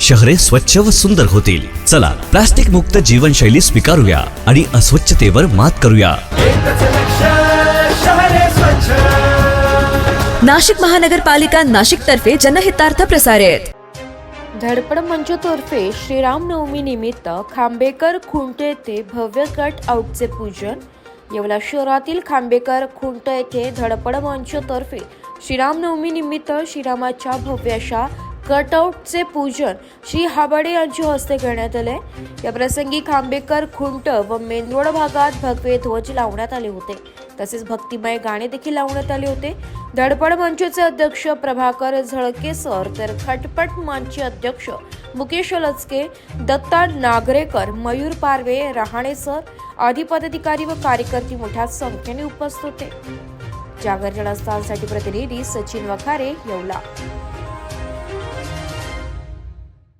शहरे स्वच्छ व सुंदर होतील. चला प्लास्टिक मुक्त जीवनशैली स्वीकारूया आणि अस्वच्छतेवर मात करूया. नाशिक महानगरपालिका नाशिक तर्फे जनहितार्थ प्रसारित. धडपड मंचतर्फे श्रीरामनवमी निमित्त खांबेकर खुंट येथे भव्य कट आउटचे पूजन. येवला शहरातील खांबेकर खुंट येथे धडपड मंचतर्फे श्रीरामनवमी निमित्त श्रीरामाच्या भव्य अशा कटआउटचे पूजन श्री हाबाडे यांच्या हस्ते करण्यात आले. या प्रसंगी खांबेकर खुंट व मेंदवड भागात भगवे ध्वज लावण्यात आले होते. तसेच भक्तिमय गाणे देखील लावण्यात आले होते. धडपड मंचचे अध्यक्ष प्रभाकर झळके सर तर खटपट मंचचे अध्यक्ष मुकेश लचके दत्ता नागरेकर मयूर पारवे रहाणे सर आदी पदाधिकारी व कार्यकर्ते मोठ्या संख्येने उपस्थित होते. जागरण जनस्थानसाठी प्रतिनिधी सचिन वखारे येवला.